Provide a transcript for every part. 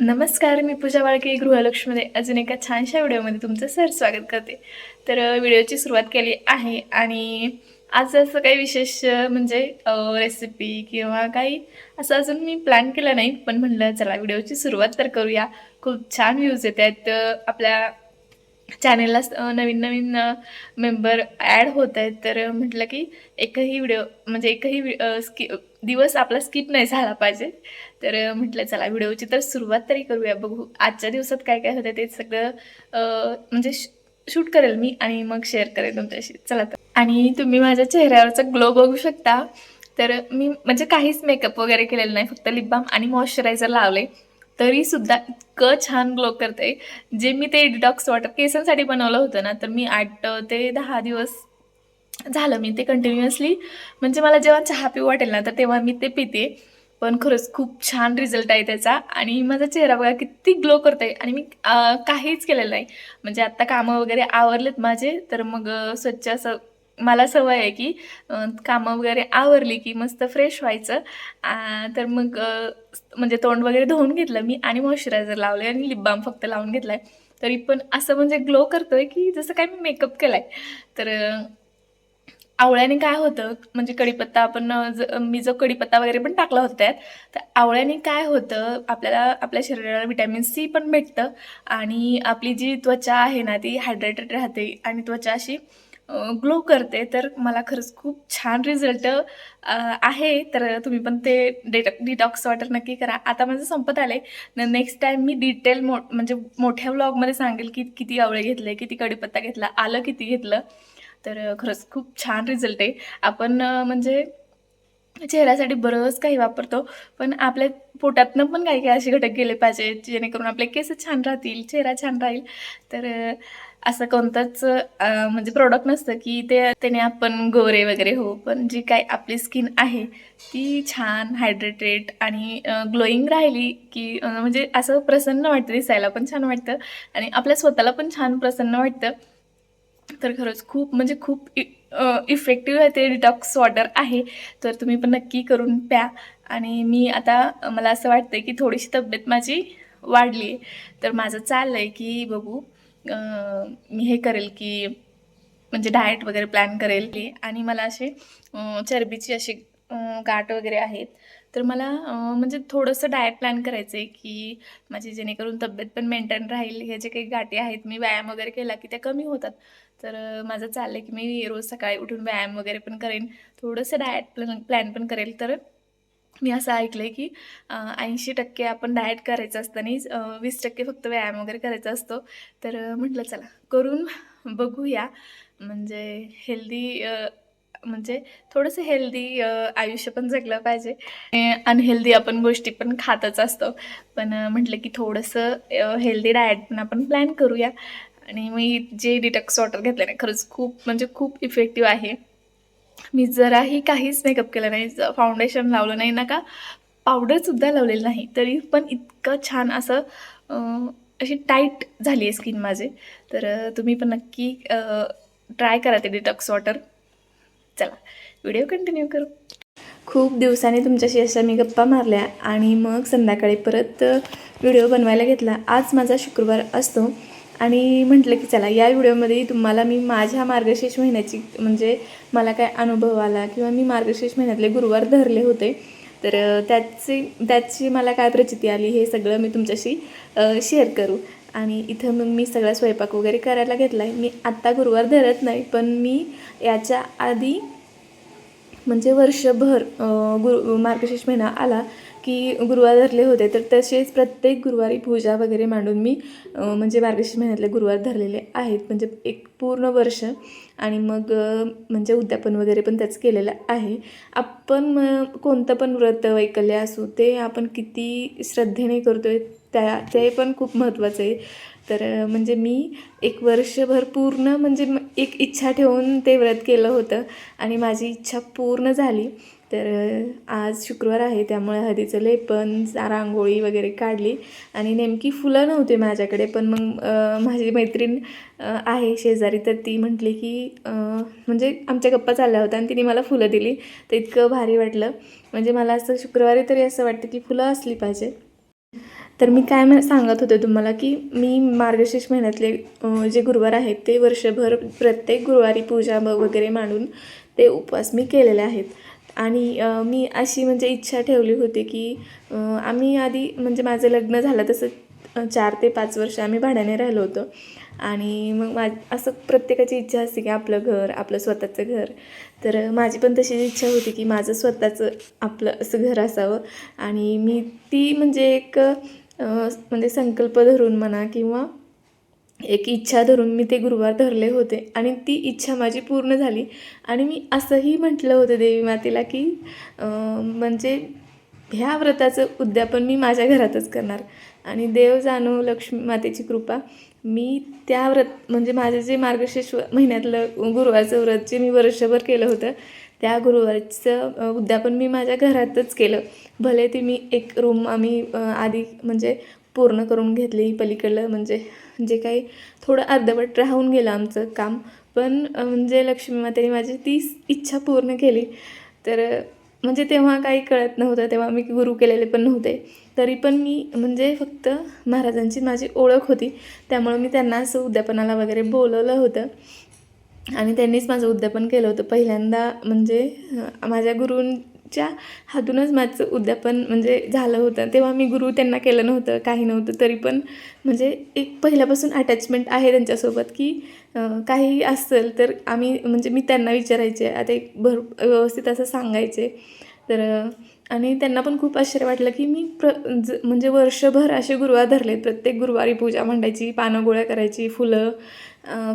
नमस्कार मी पूजा वाळके गृहलक्ष्मीमध्ये अजून एका छानशा व्हिडिओमध्ये तुमचं सर स्वागत करते. तर व्हिडिओची सुरुवात केली आहे आणि आज असं काही विशेष म्हणजे रेसिपी किंवा काही असं अजून मी प्लॅन केला नाही पण म्हणलं चला व्हिडिओची सुरुवात तर करूया. खूप छान व्ह्यूज येत आहेत आपल्या चॅनेलला नवीन नवीन मेंबर ॲड होत आहेत. तर म्हटलं की एकही व्हिडिओ म्हणजे एकही वि- स्कि दिवस आपला स्किप नाही झाला पाहिजे. तर म्हटलं चला व्हिडिओची तर सुरुवात तरी करूया. बघू आजच्या दिवसात काय काय होतं ते सगळं म्हणजे शूट करेल मी आणि मग शेअर करेल तुमच्याशी. चला तर. आणि तुम्ही माझ्या चेहऱ्यावरचा ग्लो बघू शकता. तर मी म्हणजे काहीच मेकअप वगैरे केलेलं नाही. फक्त लिप बाम आणि मॉइश्चरायझर लावले तरी सुद्धा इतकं छान ग्लो करते. जे मी ते डिटॉक्स वॉटर केसांसाठी बनवलं होतं ना तर मी आठ ते दहा दिवस झालं मी ते कंटिन्युअसली म्हणजे मला जेव्हा चहा पिऊ वाटेल ना तर तेव्हा मी ते पिते. पण खरंच खूप छान रिझल्ट आहे त्याचा. आणि माझा चेहरा बघा किती ग्लो करत आहे आणि मी काहीच केलेलं नाही. म्हणजे आत्ता कामं वगैरे आवरलेत माझे तर मग स्वच्छ असं मला सवय आहे की कामं वगैरे आवरली की मस्त फ्रेश व्हायचं. तर मग म्हणजे तोंड वगैरे धुवून घेतलं मी आणि मॉइश्चरायझर लावले आणि लिप बाम फक्त लावून घेतलाय. तरी पण असं म्हणजे ग्लो करतोय की जसं काय मी मेकअप केलाय. तर आवळ्याने काय होतं म्हणजे कढीपत्ता आपण ज मी जो कढीपत्ता वगैरे पण टाकला होता त्यात तर आवळ्याने काय होतं आपल्याला आपल्या शरीराला विटॅमिन सी पण भेटतं आणि आपली जी त्वचा आहे ना ती हायड्रेटेड राहते आणि त्वचा अशी ग्लो करते तर मला खरंच खूप छान रिझल्ट आहे. तर तुम्ही पण ते डेट डिटॉक्स वॉटर नक्की करा. आता माझं संपत आलं आहे नेक्स्ट टाईम मी डिटेल मो म्हणजे मोठ्या व्लॉगमध्ये सांगेल की किती आवळे घेतले किती कडीपत्ता घेतला आलं किती घेतलं. तर खरंच खूप छान रिझल्ट आहे. आपण म्हणजे चेहऱ्यासाठी बरंच काही वापरतो पण आपल्या पोटातनं पण काही काही असे घटक गेले पाहिजे जेणेकरून आपले केस छान राहतील चेहरा छान राहील. तर असं कोणतंच म्हणजे प्रोडक्ट नसतं की ते त्याने आपण गोरे वगैरे हो पण जी काय आपली स्किन आहे ती छान हायड्रेटेड आणि ग्लोईंग राहिली की म्हणजे असं प्रसन्न वाटतं दिसायला पण छान वाटतं आणि आपल्या स्वतःला पण छान प्रसन्न वाटतं. तर खरंच खूप म्हणजे खूप इ इफेक्टिव्ह आहे ते डिटॉक्स वॉटर आहे. तर तुम्ही पण नक्की करून प्या आणि मी आता मला असं वाटतं की थोडीशी तब्येत माझी वाढली आहे तर माझं चाललं आहे की बघू मी हे करेल की म्हणजे डाएट वगैरे प्लॅन करेल आणि मला असे चरबीची अशी गाठ वगैरे आहेत. तर मला म्हणजे थोडंसं डाएट प्लॅन करायचं आहे की माझी जेणेकरून तब्येत पण मेंटेन राहील. हे जे काही गाठी आहेत मी व्यायाम वगैरे केला की त्या कमी होतात. तर माझं चाललं आहे की मी रोज सकाळी उठून व्यायाम वगैरे पण करेन. थोडंसं डाएट प्लॅन प्लॅन पण करेल. तर मी असं ऐकलं आहे की ऐंशी टक्के आपण डाएट करायचं असतं आणि वीस टक्के फक्त व्यायाम वगैरे करायचा असतो. तर म्हटलं चला करून बघूया. म्हणजे हेल्दी म्हणजे थोडंसं हेल्दी आयुष्य पण जगलं पाहिजे. अनहेल्दी आपण गोष्टी पण खातच असतो. पण म्हटलं की थोडंसं हेल्दी डाएट पण आपण प्लॅन करूया. आणि मी जे डिटॉक्स वॉटर घेतलं ना खरंच खूप म्हणजे खूप इफेक्टिव्ह आहे. मी जराही काहीच मेकअप केलं नाही फाउंडेशन लावलं नाही ना का पावडरसुद्धा लावलेलं नाही. तरी पण इतकं छान असं अशी टाईट झाली आहे स्किन माझे. तर तुम्ही पण नक्की ट्राय करा ते डिटॉक्स वॉटर चला व्हिडिओ कंटिन्यू करू. खूप दिवसांनी तुमच्याशी अशा मी गप्पा मारल्या आणि मग संध्याकाळी परत व्हिडिओ बनवायला घेतला. आज माझा शुक्रवार असतो. आणि म्हटलं की चला या व्हिडिओमध्ये तुम्हाला मी माझ्या मार्गशीर्ष महिन्याची म्हणजे मला काय अनुभव आला किंवा मी मार्गशीर्ष महिन्यातले गुरुवार धरले होते तर त्याचे त्याची त्याची मला काय प्रचिती आली हे सगळं मी तुमच्याशी शेअर करू. आणि इथं मग मी सगळा स्वयंपाक वगैरे करायला घेतला आहे मी आत्ता गुरुवार धरत नाही पण मी याच्या आधी म्हणजे वर्षभर गुरु मार्गशीर्ष महिना आला की गुरुवार धरले होते तर तसेच प्रत्येक गुरुवारी पूजा वगैरे मांडून मी म्हणजे मार्गशीर्ष महिन्यातले गुरुवार धरलेले आहेत. म्हणजे एक पूर्ण वर्ष आणि मग म्हणजे उद्यापन वगैरे पण त्याच केलेलं आहे. आपण मग कोणतं पण व्रत वैकल्य असू ते आपण किती श्रद्धेने करतोय त्या ते पण खूप महत्त्वाचं आहे. तर म्हणजे मी एक वर्षभर पूर्ण म्हणजे एक इच्छा ठेवून ते व्रत केलं होतं आणि माझी इच्छा पूर्ण झाली. तर आज शुक्रवार आहे त्यामुळे हळदीचं लेपन रांगोळी वगैरे काढली आणि नेमकी फुलं नव्हते माझ्याकडे पण मग माझी मैत्रीण आहे शेजारी तर ती म्हटली की म्हणजे आमच्या गप्पा चालल्या होत्या आणि तिने मला फुलं दिली. तर इतकं भारी वाटलं. म्हणजे मला असं शुक्रवारी तरी असं वाटतं की फुलं असली पाहिजे. तर मी काय सांगत होते तुम्हाला की मी मार्गशीर्ष महिन्यातले जे गुरुवार आहेत ते वर्षभर प्रत्येक गुरुवारी पूजा वगैरे मांडून ते उपवास मी केलेले आहेत. आणि मी अशी म्हणजे इच्छा ठेवली होती की आम्ही आधी म्हणजे माझं लग्न झालं तसं चार ते पाच वर्ष आम्ही भाड्याने राहिलो होतो. आणि मग मा असं प्रत्येकाची इच्छा असते की आपलं घर आपलं स्वतःचं घर. तर माझी पण तशी इच्छा होती की माझं स्वतःचं आपलं असं घर असावं. आणि मी ती म्हणजे एक म्हणजे संकल्प धरून म्हणा किंवा एक इच्छा धरून मी ते गुरुवार धरले होते आणि ती इच्छा माझी पूर्ण झाली. आणि मी असंही म्हटलं होतं देवी मातेला की म्हणजे ह्या व्रताचं उद्यापन मी माझ्या घरातच करणार. आणि देव जाणो लक्ष्मी मातेची कृपा मी त्या व्रत म्हणजे माझं जे मार्गशीर्ष महिन्यातलं गुरुवारचं व्रत जे मी वर्षभर केलं होतं त्या गुरुवारचं उद्यापन मी माझ्या घरातच केलं. भले ती मी एक रूम आम्ही आधी म्हणजे पूर्ण करून घेतली पलीकडलं म्हणजे जे काही थोडं अर्धवट राहून गेलं आमचं काम. पण म्हणजे लक्ष्मी मातेने माझी ती इच्छा पूर्ण केली. तर म्हणजे तेव्हा काही कळत नव्हतं तेव्हा मी गुरु केलेले पण नव्हते. तरी पण मी म्हणजे फक्त महाराजांची माझी ओळख होती. त्यामुळं मी त्यांना असं उद्यापनाला वगैरे बोलवलं होतं. आणि त्यांनीच माझं उद्यापन केलं होतं. पहिल्यांदा म्हणजे माझ्या गुरुं च्या हातूनच माझं उद्यापन म्हणजे झालं होतं. तेव्हा मी गुरु त्यांना केलं नव्हतं काही नव्हतं तरी पण म्हणजे एक पहिल्यापासून अटॅचमेंट आहे त्यांच्यासोबत की काही असेल तर आम्ही म्हणजे मी त्यांना विचारायचे आता एक भर व्यवस्थित असं सांगायचे. तर आणि त्यांना पण खूप आश्चर्य वाटलं की मी प्र ज म्हणजे वर्षभर असे गुरुवार धरले प्रत्येक गुरुवारी पूजा मांडायची पानं गोळ्या करायची फुलं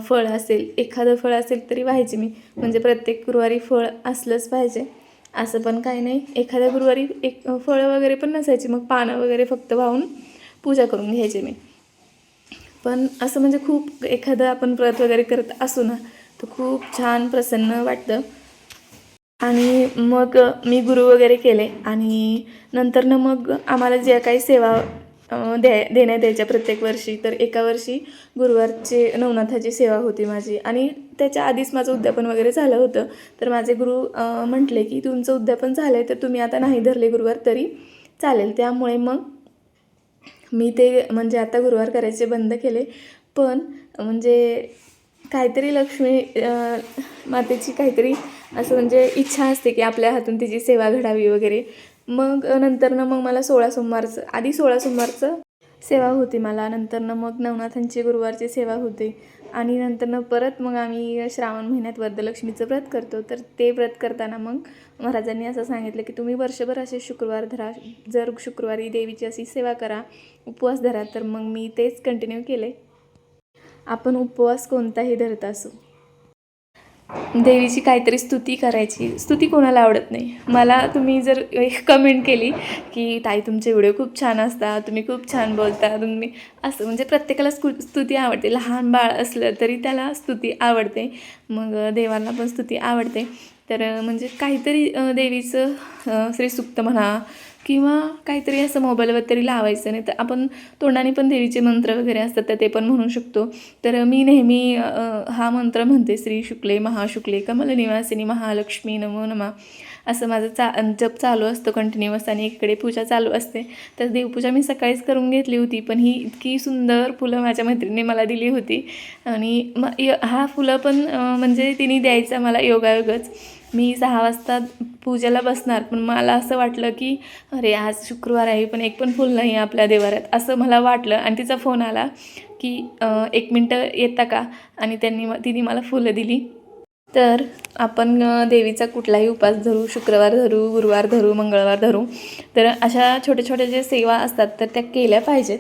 फळ असेल एखादं फळ असेल तरी व्हायचे मी. म्हणजे प्रत्येक गुरुवारी फळ असलंच पाहिजे. असं पण काही नाही. एखाद्या गुरुवारी एक फळं वगैरे पण नसायची मग पानं वगैरे फक्त वाहून पूजा करून घ्यायचे मी. पण असं म्हणजे खूप एखादं आपण व्रत वगैरे करत असू ना तर खूप छान प्रसन्न वाटतं. आणि मग मी गुरु वगैरे केले आणि नंतरनं मग आम्हाला ज्या काही सेवा दे देण्यात यायच्या प्रत्येक वर्षी. तर एका वर्षी गुरुवारची नवनाथाची सेवा होती माझी. आणि त्याच्या आधीच माझं उद्यापन वगैरे झालं होतं. तर माझे गुरु म्हटले की तुमचं उद्यापन झालं आहे तर तुम्ही आता नाही धरले गुरुवार तरी चालेल. त्यामुळे मग मी ते म्हणजे आता गुरुवार करायचे बंद केले. पण म्हणजे काहीतरी लक्ष्मी मातेची काहीतरी असं म्हणजे इच्छा असते की आपल्या हातून तिची सेवा घडावी वगैरे. मग नंतरनं मग मला सोळा सोमवारचं आधी सोळा सोमवारचं सेवा होती मला. नंतरनं मग नवनाथांची गुरुवारची सेवा होते. आणि नंतरनं परत मग आम्ही श्रावण महिन्यात वरदलक्ष्मीचं व्रत करतो. तर ते व्रत करताना मग महाराजांनी असं सांगितलं की तुम्ही वर्षभर असे शुक्रवार धरा. जर शुक्रवारी देवीची अशी सेवा करा उपवास धरा तर मग मी तेच कंटिन्यू केले आपण उपवास कोणताही धरत असू. देवीची काहीतरी स्तुती करायची. स्तुती कोणाला आवडत नाही. मला तुम्ही जर एक कमेंट केली की ताई तुमचे व्हिडिओ खूप छान असतात. तुम्ही खूप छान बोलता तुम्ही असं म्हणजे प्रत्येकाला स्कु स्तुती आवडते. लहान बाळ असलं तरी त्याला स्तुती आवडते. मग देवांना पण स्तुती आवडते. तर म्हणजे काहीतरी देवीचं श्री श्रीसूक्त म्हणा किंवा काहीतरी असं मोबाईलवर तरी लावायचं नाही. तर आपण तोंडाने पण देवीचे मंत्र वगैरे असतात तर ते पण म्हणू शकतो. तर मी नेहमी हा मंत्र म्हणते श्री शुक्ले महाशुक्ले कमलनिवासिनी महालक्ष्मी नमो नमा. असं माझं चा जप चालू असतं कंटिन्युअस आणि इकडे पूजा चालू असते. तर देवपूजा मी सकाळीच करून घेतली होती पण ही इतकी सुंदर फुलं माझ्या मैत्रिणीने मला दिली होती. आणि मग य- हा फुलं पण म्हणजे तिने द्यायचा मला योगायोगच. मी सहा वाजता पूजेला बसणार पण मला असं वाटलं की अरे आज शुक्रवार आहे पण एक पण फुल नाही आपल्या देवाऱ्यात. असं मला वाटलं आणि तिचा फोन आला की एक मिनटं येता का? आणि त्यांनी म- तिने मला फुलं दिली. तर आपण देवीचा कुठलाही उपास धरू शुक्रवार धरू गुरुवार धरू मंगळवार धरू तर अशा छोट्या छोट्या ज्या सेवा असतात तर त्या केल्या पाहिजेत.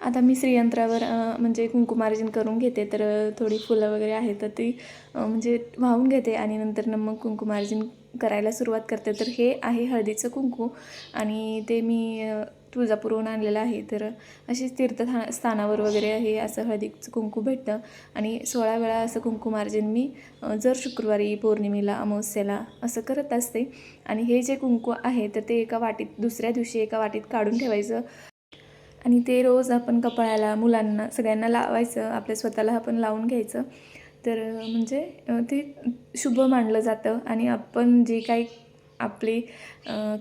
आता मी श्रीयंत्रावर म्हणजे कुंकुमार्जन करून घेते तर थोडी फुलं वगैरे आहेत तर ती म्हणजे वाहून घेते आणि नंतर मग कुंकुमार्जन करायला सुरुवात करते. तर हे आहे हळदीचं कुंकू आणि ते मी तुळजापूरवरून तुळजापूरहून आणलेलं आहे. तर अशीच तीर्थथा स्थानावर वगैरे हे असं हळदीचं कुंकू भेटतं. आणि सोळा वेळा असं कुंकुमार्जन मी जर शुक्रवारी पौर्णिमेला अमावस्येला असं करत असते. आणि हे जे कुंकू आहे तर ते एका वाटीत दुसऱ्या दिवशी एका वाटीत काढून ठेवायचं. आणि ते रोज आपण कपाळाला मुलांना सगळ्यांना लावायचं आपल्या स्वतःला आपण लावून घ्यायचं. तर म्हणजे ते शुभ मानलं जातं आणि आपण जे काही आपली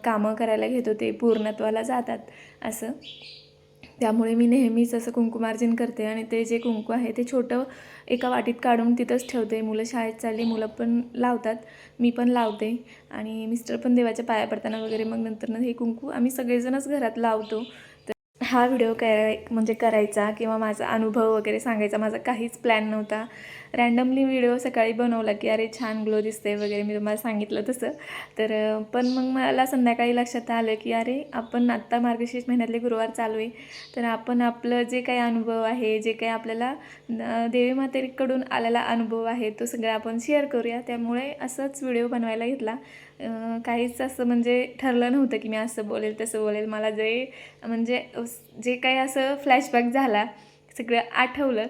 कामं करायला घेतो ते पूर्णत्वाला जातात असं. त्यामुळे मी नेहमीच असं कुंकुमार्जन करते आणि ते जे कुंकू आहे ते छोटं एका वाटीत काढून तिथंच ठेवते. मुलं शाळेत चालली मुलं पण लावतात मी पण लावते. आणि मिस्टर पण देवाच्या पाया पडताना वगैरे मग नंतर हे कुंकू आम्ही सगळेजणच घरात लावतो. हा व्हिडिओ कराय म्हणजे करायचा किंवा माझा अनुभव वगैरे सांगायचा. माझा काहीच प्लॅन नव्हता. रँडमली व्हिडिओ सकाळी बनवला की अरे छान ग्लो दिसते वगैरे मी तुम्हाला सांगितलं तसं. तर पण मग मला संध्याकाळी लक्षात आलं की अरे आपण आत्ता मार्गशीर्ष महिन्यातले गुरुवार चालू आहे. तर आपण आपलं जे काही अनुभव आहे जे काही आपल्याला देवी मातेकडून आलेला अनुभव आहे तो सगळा आपण शेअर करूया. त्यामुळे असंच व्हिडिओ बनवायला घेतला. काहीच असं म्हणजे ठरलं नव्हतं की मी असं बोलेल तसं बोलेल. मला जे म्हणजे जे काही असं फ्लॅशबॅक झाला सगळं आठवलं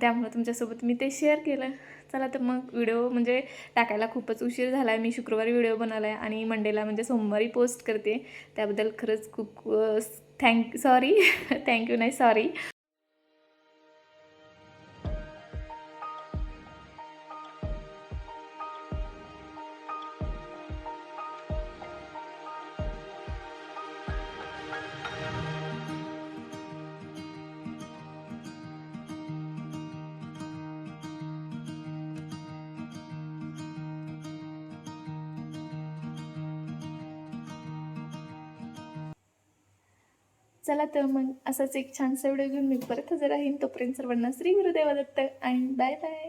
त्यामुळं तुमच्यासोबत मी ते शेअर केलं. चला तर मग व्हिडिओ म्हणजे टाकायला खूपच उशीर झाला आहे मी शुक्रवारी व्हिडिओ बनवला आहे आणि मंडेला म्हणजे सोमवारी पोस्ट करते. त्याबद्दल खरंच खूप थँक सॉरी थँक्यू नाही सॉरी चला तर मग असंच एक छानसा व्हिडिओ घेऊन मी परत हजर राहीन. तोपर्यंत सर्वांना श्री गुरुदेव दत्त आणि बाय बाय